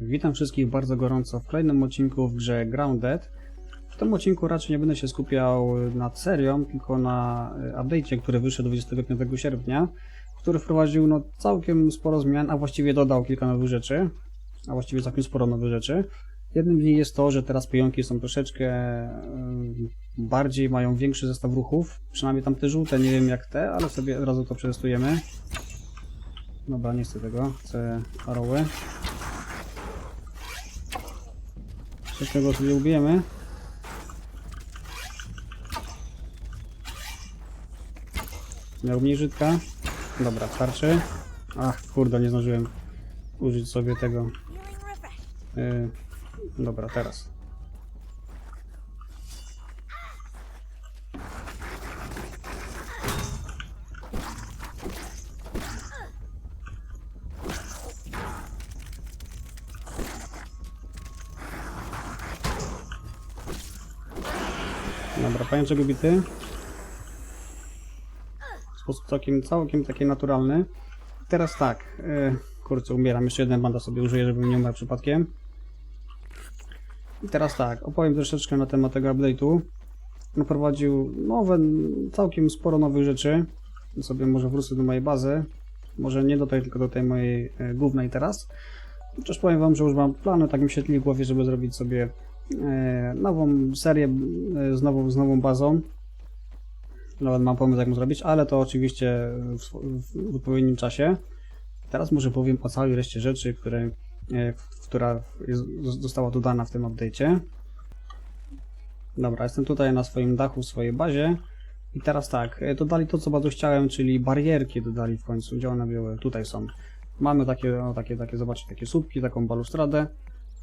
Witam wszystkich bardzo gorąco w kolejnym odcinku w grze Grounded. W tym odcinku raczej nie będę się skupiał nad serią, tylko na e, update'cie, który wyszedł 25 sierpnia, który wprowadził no, całkiem sporo zmian, a właściwie dodał kilka nowych rzeczy, a właściwie całkiem sporo nowych rzeczy. Jednym z nich jest to, że teraz pająki są troszeczkę bardziej, mają większy zestaw ruchów, przynajmniej tam te żółte, nie wiem jak te, ale sobie od razu to przetestujemy. Dobra, nie chcę tego, chcę paroły. Wszystkiego sobie ubijemy. Miał mniej żytka. Dobra, starczy. Ach, kurde, nie zdążyłem użyć sobie tego. Yy, dobra, teraz. Dobra, pajączek ubity. W sposób całkiem, całkiem taki naturalny. Teraz tak, yy, kurczę, umieram. Jeszcze jeden banda sobie użyję, żebym nie umarł przypadkiem. I teraz tak, opowiem troszeczkę na temat tego update'u. Naprowadził nowe, całkiem sporo nowych rzeczy. Sobie może wrócę do mojej bazy. Może nie do tej, tylko do tej mojej e, głównej teraz. Chociaż powiem wam, że już mam plany, tak mi się tli w głowie, żeby zrobić sobie nową serię e, z nową, z nową bazą. Nawet mam pomysł, jak to zrobić, ale to oczywiście w, w, w odpowiednim czasie. Teraz może powiem o całej reszcie rzeczy, które, e, która jest, została dodana w tym update'cie. Dobra, jestem tutaj na swoim dachu, w swojej bazie. I teraz tak, e, dodali to, co bardzo chciałem, czyli barierki dodali w końcu. Gdzie one były? Tutaj są. Mamy takie, o, takie, takie, zobaczcie, takie słupki, taką balustradę.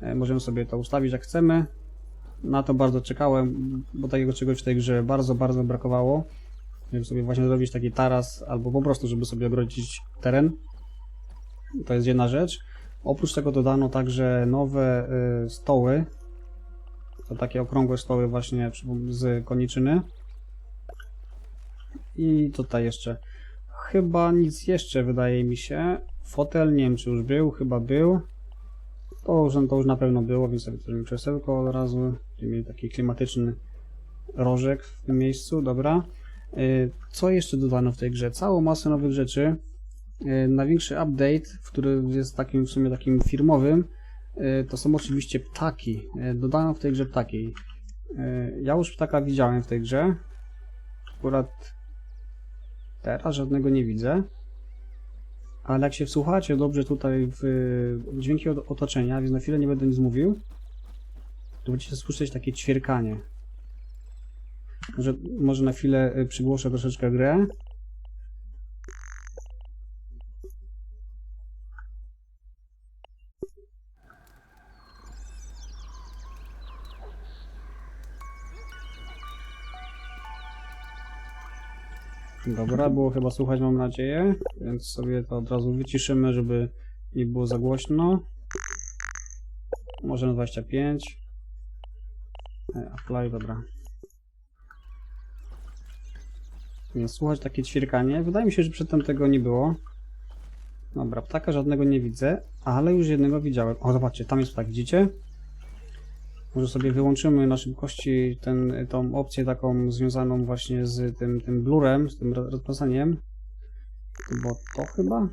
E, Możemy sobie to ustawić jak chcemy. Na to bardzo czekałem, bo takiego czegoś w tej grze bardzo, bardzo brakowało. Żeby sobie właśnie zrobić taki taras, albo po prostu, żeby sobie ogrodzić teren. To jest jedna rzecz. Oprócz tego dodano także nowe y, stoły. To takie okrągłe stoły właśnie z koniczyny. I tutaj jeszcze. Chyba nic jeszcze wydaje mi się. Fotel, nie wiem czy już był, chyba był. To to już na pewno było, więc sobie zrobimy krzesełko od razu. Będziemy mieli taki klimatyczny rożek w tym miejscu, dobra. Y, Co jeszcze dodano w tej grze? Całą masę nowych rzeczy. Y, Największy update, który jest takim w sumie takim firmowym, y, to są oczywiście ptaki. Dodano w tej grze ptaki. Ja już ptaka widziałem w tej grze. Akurat teraz żadnego nie widzę. Ale jak się wsłuchacie dobrze tutaj w dźwięki otoczenia, więc na chwilę nie będę nic mówił, to będziecie słyszeć takie ćwierkanie. Może, może na chwilę y, przygłoszę troszeczkę grę. Dobra, było chyba słuchać, mam nadzieję, więc sobie to od razu wyciszymy, żeby nie było za głośno. Może na 25. E, Apply, dobra. Więc słuchać takie ćwierkanie. Wydaje mi się, że przedtem tego nie było. Dobra, ptaka żadnego nie widzę, ale już jednego widziałem. O, zobaczcie, tam jest ptak, widzicie? Może sobie wyłączymy na szybkości ten, tą opcję taką związaną właśnie z tym, tym blurem, z tym ro- rozpoznaniem. Bo to chyba?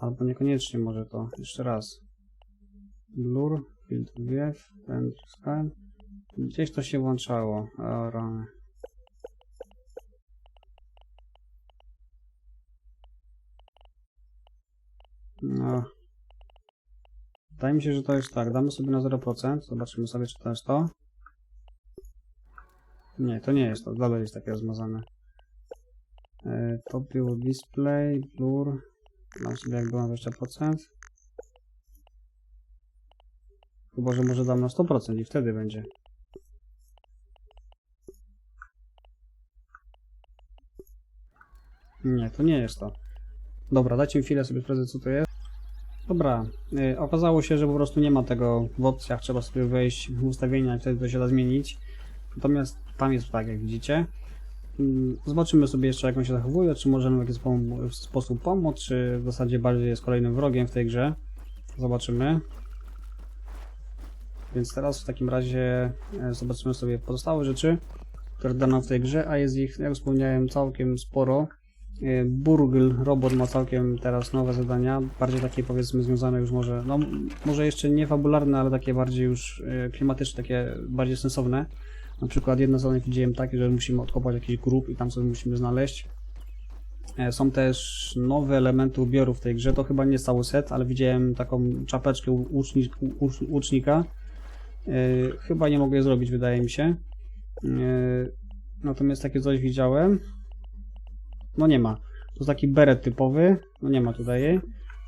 Albo niekoniecznie może to. Jeszcze raz. Blur, filtr wiew, render sky. Gdzieś to się włączało. Rany. No. Wydaje mi się, że to jest tak. Damy sobie na 0%. Zobaczymy sobie, czy to jest to. Nie, to nie jest to. Dalej jest takie rozmazane. E, to było display, blur. Dam sobie jak było na 20%. Chyba, że może dam na 100% i wtedy będzie. Nie, to nie jest to. Dobra, dajcie mi chwilę sobie sprawdzę, co to jest. Dobra, y, okazało się, że po prostu nie ma tego w opcjach, trzeba sobie wejść w ustawienia i wtedy to się da zmienić. Natomiast tam jest tak, jak widzicie. mm, zobaczymy sobie jeszcze jak on się zachowuje, czy możemy w jakiś spo- sposób pomóc, czy w zasadzie bardziej jest kolejnym wrogiem w tej grze. Zobaczymy. Więc teraz w takim razie e, zobaczymy sobie pozostałe rzeczy, które dano w tej grze, a jest ich, jak wspomniałem, całkiem sporo. E, Burgl, robot ma całkiem teraz nowe zadania, bardziej takie powiedzmy związane już może, no może jeszcze nie fabularne, ale takie bardziej już e, klimatyczne, takie bardziej sensowne. Na przykład jedno zadanie widziałem takie, że musimy odkopać jakiś grób i tam sobie musimy znaleźć. E, Są też nowe elementy ubioru w tej grze, to chyba nie cały set, ale widziałem taką czapeczkę u- łuczni, u- u- łucznika. E, Chyba nie mogę je zrobić, wydaje mi się. Natomiast takie coś widziałem. No nie ma. To jest taki beret typowy, no nie ma tutaj jej.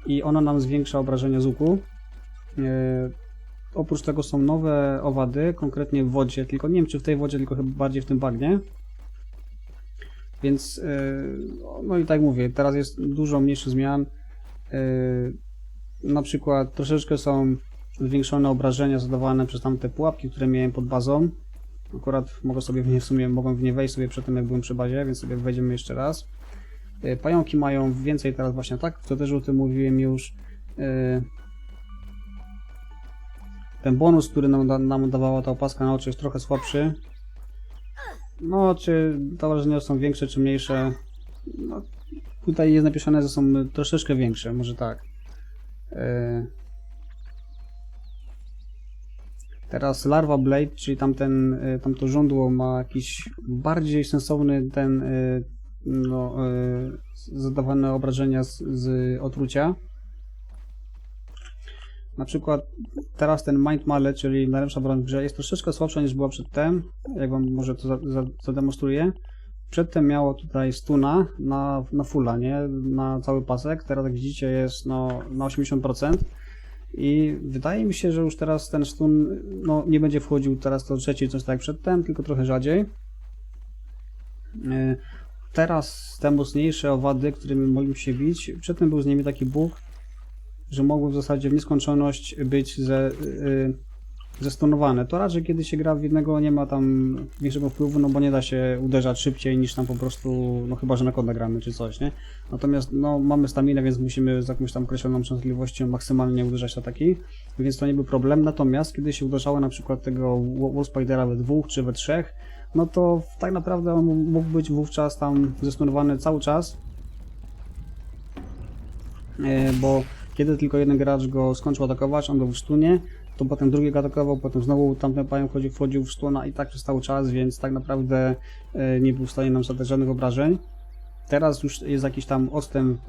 I ona nam zwiększa obrażenia z łuku. E, Oprócz tego są nowe owady, konkretnie w wodzie, tylko nie wiem czy w tej wodzie, tylko chyba bardziej w tym bagnie. Więc, yy, no i tak mówię, teraz jest dużo mniejszych zmian. Yy, na przykład troszeczkę są zwiększone obrażenia zadawane przez tamte pułapki, które miałem pod bazą. Akurat mogę sobie w nie w sumie, mogłem w nie wejść sobie przed tym jak byłem przy bazie, więc sobie wejdziemy jeszcze raz. Yy, pająki mają więcej teraz właśnie tak, to też o tym mówiłem już. Yy, ten bonus, który nam, nam dawała ta opaska na oczy jest trochę słabszy. No, czy te obrażenia są większe, czy mniejsze? No, tutaj jest napisane, że są troszeczkę większe, może tak. Yy. Teraz Larva Blade, czyli tamten, tamto żądło ma jakiś bardziej sensowny ten, no, y, zadawane obrażenia z, z otrucia. Na przykład teraz ten Mind Male, czyli najlepsza broń w grze, jest troszeczkę słabsza niż była przedtem, jak wam może to za, za, zademonstruję. Przedtem miało tutaj stuna na, na fulla, nie? Na cały pasek. Teraz jak widzicie jest no, na 80%. I wydaje mi się, że już teraz ten stun no, nie będzie wchodził teraz to trzeci coś tak jak przedtem, tylko trochę rzadziej. Teraz te mocniejsze owady, którymi mogliśmy się bić, przedtem był z nimi taki bóg, że mogły w zasadzie w nieskończoność być ze, yy, zestunowane. To raczej kiedy się gra w jednego nie ma tam większego wpływu, no bo nie da się uderzać szybciej niż tam po prostu, no chyba, że na koda gramy czy coś, nie? Natomiast no mamy staminę, więc musimy z jakąś tam określoną częstotliwością maksymalnie uderzać ataki, więc to nie był problem. Natomiast kiedy się uderzało na przykład tego Wall Spidera we dwóch czy we trzech, no to tak naprawdę on mógł być wówczas tam zestunowany cały czas, E, bo kiedy tylko jeden gracz go skończył atakować, on był w stunie, to potem drugi go atakował, potem znowu tamten pająk wchodził, wchodził w stuna i tak przez cały czas, więc tak naprawdę e, nie był w stanie nam zadać żadnych obrażeń. Teraz już jest jakiś tam odstęp,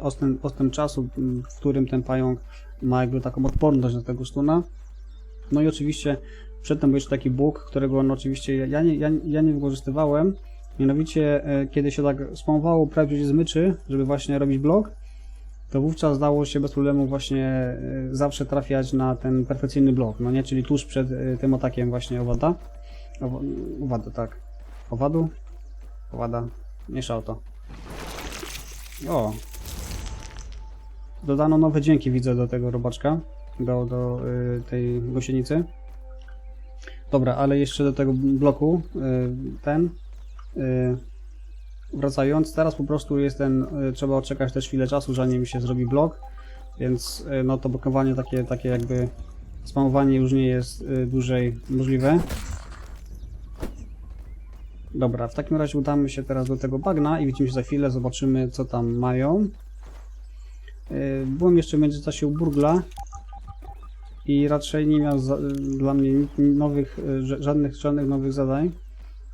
odstęp, odstęp czasu, m, w którym ten pająk ma jakby taką odporność na tego stuna. No i oczywiście przedtem był jeszcze taki bóg, którego no oczywiście ja nie, ja, ja nie wykorzystywałem. Mianowicie, e, kiedy się tak spamowało prawie z myczy, żeby właśnie robić blok, to wówczas dało się bez problemu właśnie e, zawsze trafiać na ten perfekcyjny blok, no nie? Czyli tuż przed e, tym atakiem właśnie owada. Owa, owada, tak. Owadu? Owada. Mieszał to. O! Dodano nowe dźwięki, widzę, do tego robaczka. Do, do y, tej gąsienicy. Dobra, ale jeszcze do tego bloku. Y, ten. Y, wracając, teraz po prostu jest ten, y, trzeba odczekać też chwilę czasu, zanim się zrobi blok, więc no to blokowanie takie, takie jakby spamowanie już nie jest dłużej możliwe. Dobra, w takim razie udamy się teraz do tego bagna i widzimy się za chwilę, zobaczymy co tam mają. Byłem jeszcze w międzyczasie u Burgla i raczej nie miał za, dla mnie nowych, ża- żadnych, żadnych nowych zadań.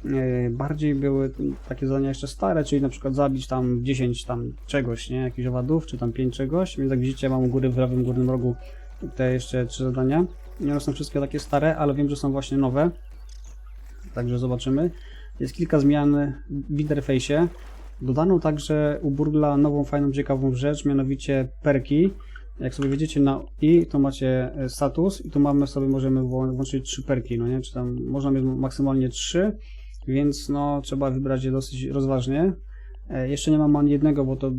E, bardziej były takie zadania jeszcze stare, czyli na przykład zabić tam 10 tam czegoś, nie, jakichś owadów, czy tam 5 czegoś, więc jak widzicie mam u góry w lewym górnym rogu te jeszcze trzy zadania. I one są wszystkie takie stare, ale wiem, że są właśnie nowe, także zobaczymy. Jest kilka zmian w interfejsie. Dodano także u Burgla nową, fajną, ciekawą rzecz, mianowicie perki. Jak sobie wjedziecie na i, to macie e, status i tu mamy sobie, możemy włączyć trzy perki, no nie, czy tam można mieć maksymalnie trzy, więc no trzeba wybrać je dosyć rozważnie. E, Jeszcze nie mam ani jednego, bo to,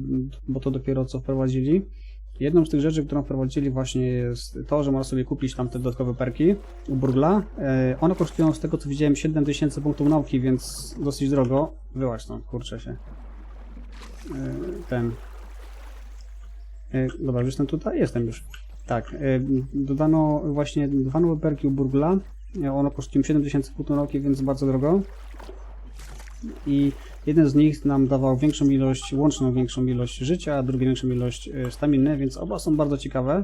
bo to dopiero co wprowadzili. Jedną z tych rzeczy, którą wprowadzili właśnie jest to, że można sobie kupić tam te dodatkowe perki u Burgla. E, one kosztują z tego co widziałem 7000 punktów nauki, więc dosyć drogo. Wyłaź stąd, kurczę się. Ten. E, dobra, jestem tutaj? Jestem już. Tak, e, dodano właśnie dwa nowe perki u Burgla. E, One kosztują 7000 punktów nauki, więc bardzo drogo. I jeden z nich nam dawał większą ilość, łączną większą ilość życia, a drugi większą ilość staminy, więc oba są bardzo ciekawe.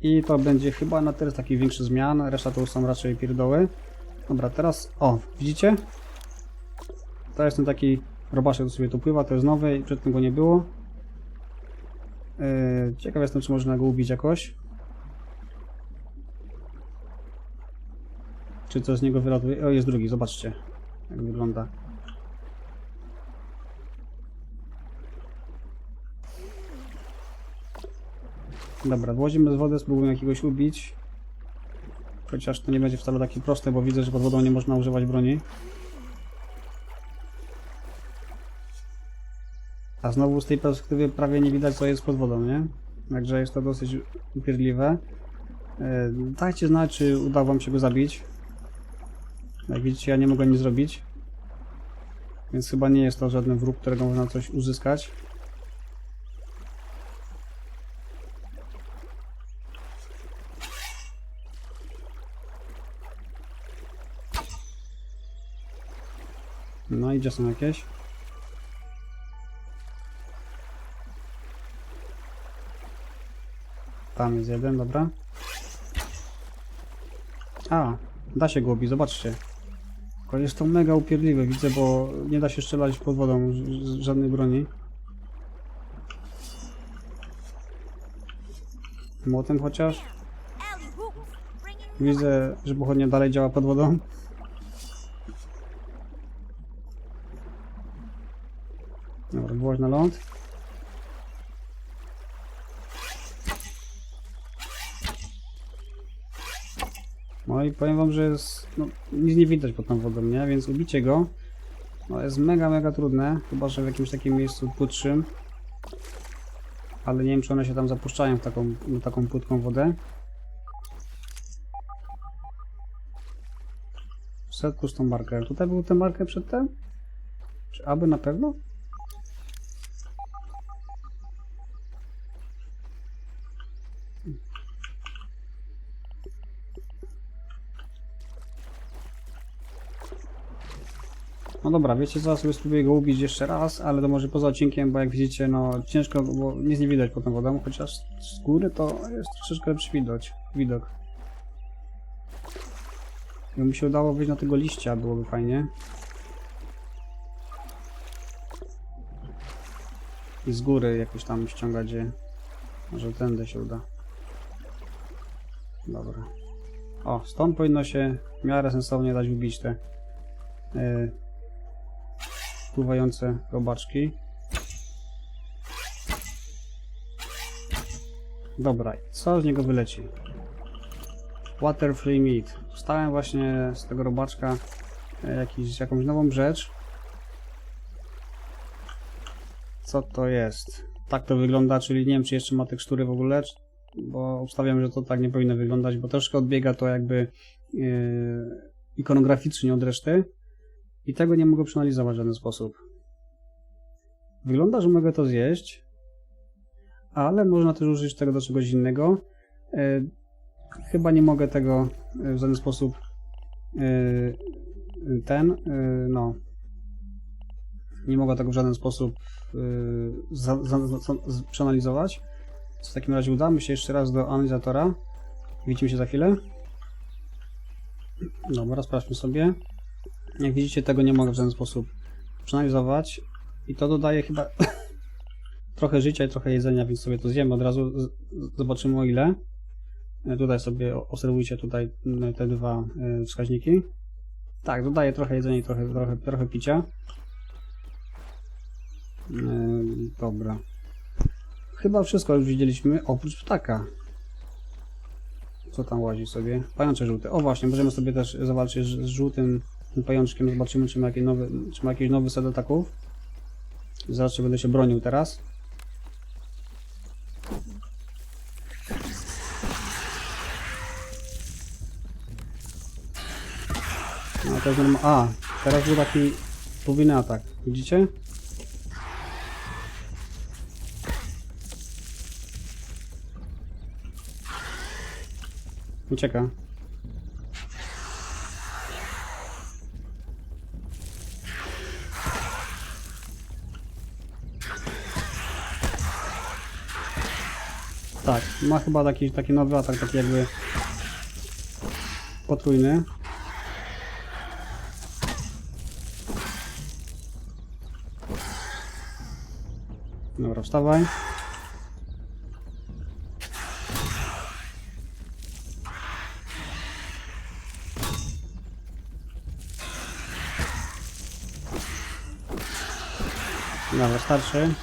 I to będzie chyba na tyle takich większych zmian, reszta to już są raczej pierdoły. Dobra, teraz, o, widzicie? To jest ten taki robaszek, który sobie tu pływa, to jest nowy przedtem go nie było. Yy, ciekaw jestem, czy można go ubić jakoś. Czy co z niego wylatuje? O, jest drugi, zobaczcie jak wygląda. Dobra, włodzimy z wody, spróbujemy jakiegoś ubić. Chociaż to nie będzie wcale takie proste, bo widzę, że pod wodą nie można używać broni. A znowu z tej perspektywy prawie nie widać, co jest pod wodą, nie? Także jest to dosyć upierdliwe. Yy, dajcie znać, czy udało wam się go zabić. Jak widzicie, ja nie mogę nic zrobić. Więc chyba nie jest to żaden wróg, którego można coś uzyskać. No i gdzie są jakieś? Tam jest jeden, dobra. A, da się go ubić, zobaczcie. Tylko jest to mega upierdliwe, widzę, bo nie da się strzelać pod wodą z- żadnej broni. Młotem chociaż. Widzę, że pochodnia dalej działa pod wodą. Dobra, byłaś na ląd. No i powiem wam, że jest, no, nic nie widać pod tą wodą, nie? Więc ubicie go no, jest mega, mega trudne, chyba że w jakimś takim miejscu płytszym. Ale nie wiem, czy one się tam zapuszczają w taką, w taką płytką wodę. Set custom marker. Tutaj był ten marker przedtem? Czy aby na pewno? No dobra, wiecie co, sobie spróbuję go ubić jeszcze raz, ale to może poza odcinkiem, bo jak widzicie, no ciężko, bo nic nie widać pod tą wodą, chociaż z góry to jest troszeczkę lepszy widok. widok. Gdyby mi się udało wyjść na tego liścia, byłoby fajnie. I z góry jakoś tam ściągać je. Może tędy się uda. Dobra. O, stąd powinno się w miarę sensownie dać ubić te yy, pływające robaczki. Dobra, co z niego wyleci? Water Free Meat. Dostałem właśnie z tego robaczka e, jakiś, jakąś nową rzecz. Co to jest? Tak to wygląda, czyli nie wiem czy jeszcze ma tekstury w ogóle, bo obstawiam, że to tak nie powinno wyglądać, bo troszkę odbiega to jakby yy, ikonograficznie od reszty i tego nie mogę przeanalizować w żaden sposób. Wygląda, że mogę to zjeść, ale można też użyć tego do czegoś innego. Yy, chyba nie mogę tego y, w żaden sposób y, ten, no nie mogę tego w żaden sposób za, za, za, przeanalizować. W takim razie udamy się jeszcze raz do analizatora. Widzimy się za chwilę. Dobra, sprawdźmy sobie. Jak widzicie, tego nie mogę w żaden sposób przeanalizować. I to dodaje chyba trochę życia i trochę jedzenia, więc sobie to zjemy od razu. Zobaczymy o ile. E, Tutaj sobie obserwujcie tutaj te dwa e, wskaźniki. Tak, dodaję trochę jedzenia i trochę, trochę, trochę picia. E, Dobra. Chyba wszystko już widzieliśmy, oprócz ptaka. Co tam łazi sobie? Pającze żółte. O właśnie, możemy sobie też zawalczyć z żółtym tym pajączkiem. Zobaczymy, czy ma, jakiś nowy, czy ma jakiś nowy set ataków. Zaraz, czy będę się bronił teraz. No to jest. A, teraz był taki podwójny atak. Widzicie? Ucieka. Tak, ma chyba taki, taki nowy atak, taki jakby potrójny. Dobra, wstawaj. Dobra, starszy.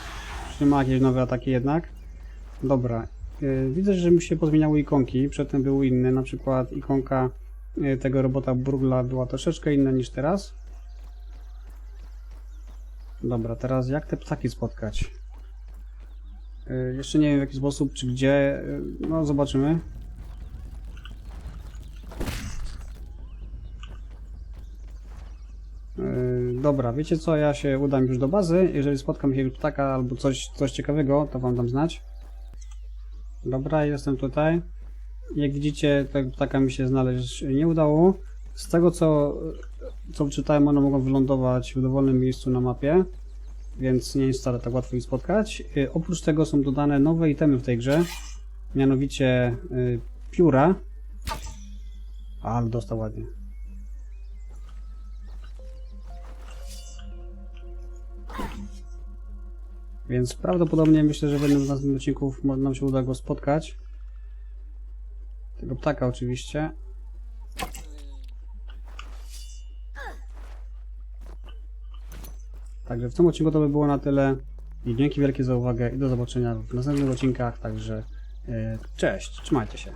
Nie ma jakieś nowe ataki jednak. Dobra. Yy, widzę, że mi się pozmieniały ikonki. Przedtem były inne. Na przykład ikonka yy, tego robota Brugla była troszeczkę inna niż teraz. Dobra, teraz jak te ptaki spotkać? Yy, jeszcze nie wiem w jaki sposób, czy gdzie. No, zobaczymy. Dobra, wiecie co, ja się udam już do bazy. Jeżeli spotkam jakiegoś ptaka albo coś, coś ciekawego, to wam dam znać. Dobra, jestem tutaj. Jak widzicie, tego ptaka mi się znaleźć nie udało. Z tego co, co czytałem, one mogą wylądować w dowolnym miejscu na mapie, więc nie jest wcale tak łatwo ich spotkać. Yy, oprócz tego są dodane nowe itemy w tej grze, mianowicie yy, pióra. Ale dostał ładnie. Więc prawdopodobnie myślę, że w jednym z następnych odcinków nam się uda go spotkać. Tego ptaka oczywiście. Także w tym odcinku to by było na tyle. I dzięki wielkie za uwagę i do zobaczenia w następnych odcinkach. Także yy, cześć, trzymajcie się.